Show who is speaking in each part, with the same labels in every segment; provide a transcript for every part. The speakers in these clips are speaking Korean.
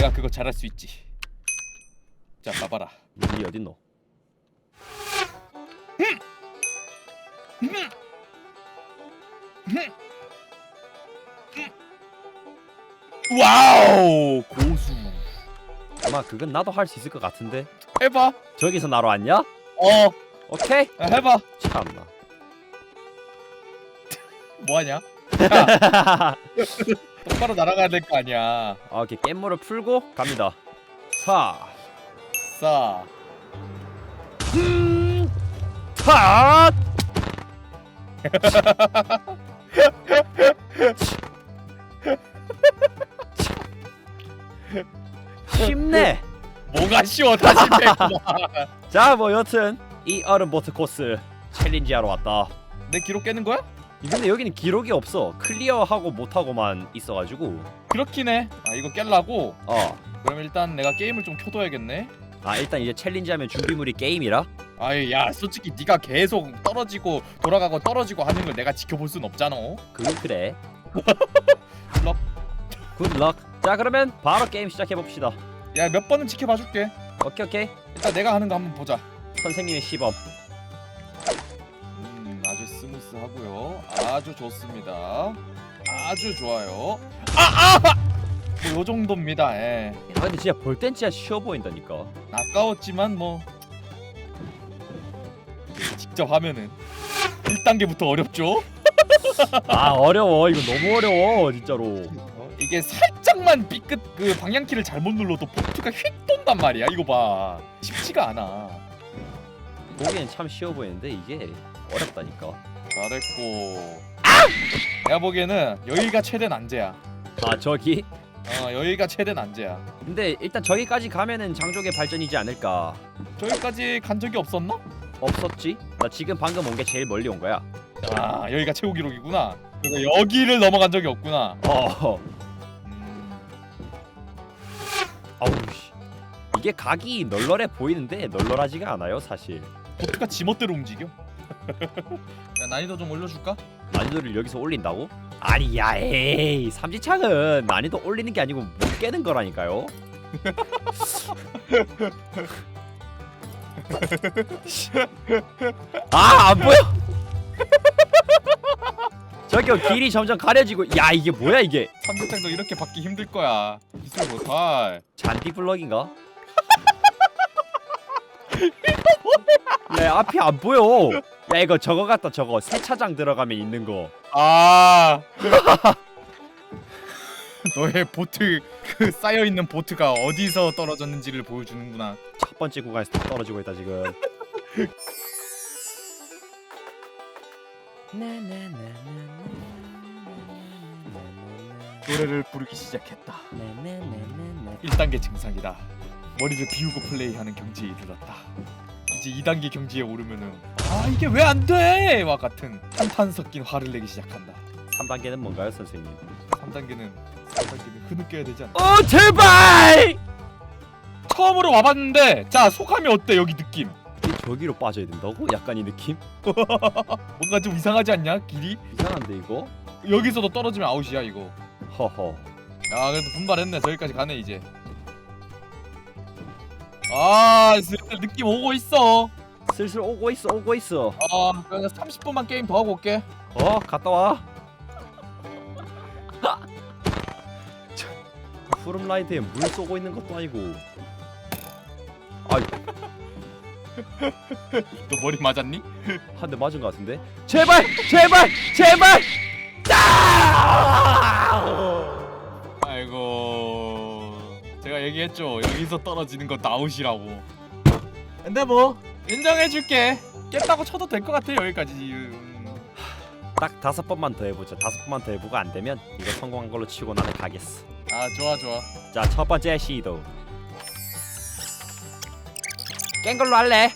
Speaker 1: 내가 그거 잘할 수 있지. 자, 봐봐라.
Speaker 2: 문이 어딨노?
Speaker 1: 와우, 고수.
Speaker 2: 아마 그건 나도 할 수 있을 것 같은데
Speaker 1: 해봐.
Speaker 2: 저기서 나로 왔냐?
Speaker 1: 어,
Speaker 2: 오케이
Speaker 1: 야, 해봐.
Speaker 2: 참나
Speaker 1: 뭐하냐? 야, 똑바로 날아가야 될 거 아니야.
Speaker 2: 아, 오케이 깻물을 풀고 갑니다 사
Speaker 1: 싸.
Speaker 2: 탓! 쉽네.
Speaker 1: 뭐가 쉬워 다시.
Speaker 2: 자, 뭐 여튼 이 얼음 보트 코스 챌린지 하러 왔다.
Speaker 1: 내 기록 깨는 거야?
Speaker 2: 근데 여기는 기록이 없어. 클리어하고 못하고만 있어가지고.
Speaker 1: 그렇긴 해. 아 이거 깰라고.
Speaker 2: 어.
Speaker 1: 그럼 일단 내가 게임을 좀 켜둬야겠네.
Speaker 2: 아 일단 이제 챌린지 하면 준비물이 게임이라.
Speaker 1: 아이 야 솔직히 네가 계속 떨어지고 돌아가고 떨어지고 하는 걸 내가 지켜볼 순 없잖아.
Speaker 2: 그건 그래.
Speaker 1: 럭.
Speaker 2: 굿럭. 자 그러면 바로 게임 시작해 봅시다.
Speaker 1: 야 몇 번은 지켜봐줄게.
Speaker 2: 오케이 오케이.
Speaker 1: 일단 내가 하는 거 한번 보자.
Speaker 2: 선생님의 시범.
Speaker 1: 음 아주 스무스하고요. 아주 좋습니다. 아주 좋아요. 아 아! 뭐요 정도입니다. 예.
Speaker 2: 아 근데 진짜 볼 땐 진짜 쉬워 보인다니까.
Speaker 1: 아까웠지만 뭐 네, 직접 하면은 1단계부터 어렵죠?
Speaker 2: 아 어려워. 이거 너무 어려워 진짜로.
Speaker 1: 어, 이게 살짝만 삐끗 그 방향키를 잘못 눌러도 보트가 휙 돈단 말이야. 이거 봐. 쉽지가 않아.
Speaker 2: 보기엔 참 쉬워 보이는데 이게 어렵다니까.
Speaker 1: 잘했고. 내가 보기에는 여기가 최대 난제야.
Speaker 2: 아 저기.
Speaker 1: 어 여기가 최대 난제야.
Speaker 2: 근데 일단 저기까지 가면은 장족의 발전이지 않을까.
Speaker 1: 저기까지 간 적이 없었나?
Speaker 2: 없었지? 나 지금 방금 온 게 제일 멀리 온 거야.
Speaker 1: 아 여기가 최고 기록이구나. 그리고 여기를 넘어간 적이 없구나.
Speaker 2: 어.
Speaker 1: 음,
Speaker 2: 아우 씨. 이게 각이 널널해 보이는데 널널하지가 않아요 사실.
Speaker 1: 보트가 지멋대로 움직여. 야 난이도 좀 올려줄까?
Speaker 2: 난이도를 여기서 올린다고? 아니 야 에이 삼지창은 난이도 올리는 게 아니고 못 깨는 거라니까요. 아 안 보여. 저기요 길이 점점 가려지고 야 이게 뭐야 이게
Speaker 1: 삼대장도 이렇게 받기 힘들 거야. 기술 못할.
Speaker 2: 잔디 블럭인가? 야 앞이 안 보여. 야 이거 저거 같다 저거 세차장 들어가면 있는 거.
Speaker 1: 아. 너의 보트 그 쌓여 있는 보트가 어디서 떨어졌는지를 보여주는구나.
Speaker 2: 첫 번째 구간에서 다 떨어지고 있다 지금.
Speaker 1: 노래를 부르기 시작했다. 1단계 증상이다. 머리를 비우고 플레이하는 경지에 이르렀다. 이제 2단계 경지에 오르면은 아 이게 왜 안 돼? 와 같은 한탄 섞인 화를 내기 시작한다.
Speaker 2: 3단계는 뭔가요 선생님?
Speaker 1: 3단계는 3단계는 흐느껴야 되지 않나?
Speaker 2: 어 제발!
Speaker 1: 처음으로 와봤는데 자 소감이 어때 여기 느낌?
Speaker 2: 이 저기로 빠져야 된다고? 약간 이 느낌?
Speaker 1: 뭔가 좀 이상하지 않냐 길이?
Speaker 2: 이상한데 이거?
Speaker 1: 여기서도 떨어지면 아웃이야 이거.
Speaker 2: 허허.
Speaker 1: 야 그래도 분발했네 저기까지 가네 이제. 아 슬슬 느낌 오고 있어.
Speaker 2: 슬슬 오고 있어 오고 있어.
Speaker 1: 아 그냥 30분만 게임 더 하고 올게.
Speaker 2: 어 갔다 와. 저, 푸름 라이드에 물 쏘고 있는 것도 아니고. 아이
Speaker 1: 너 머리 맞았니?
Speaker 2: 한 대 맞은 것 같은데? 제발 제발 제발!
Speaker 1: 제가 얘기했죠 여기서 떨어지는 거 나웃이라고. 근데 뭐 인정해줄게. 깼다고 쳐도 될 것 같아 여기까지. 음.
Speaker 2: 딱 다섯 번만 더 해보자. 다섯 번만 더 해보고 안 되면 이거 성공한 걸로 치고 나는 가겠어.
Speaker 1: 아 좋아 좋아.
Speaker 2: 자 첫 번째 시도. 깬 걸로 할래.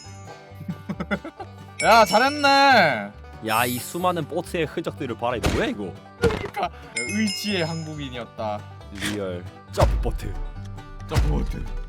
Speaker 1: 야 잘했네.
Speaker 2: 야 이 수많은 보트의 흔적들을 봐라 이거 뭐야 이거?
Speaker 1: 그러니까 의지의 항복인이었다.
Speaker 2: 리얼 점프 보트.
Speaker 1: 저 보트.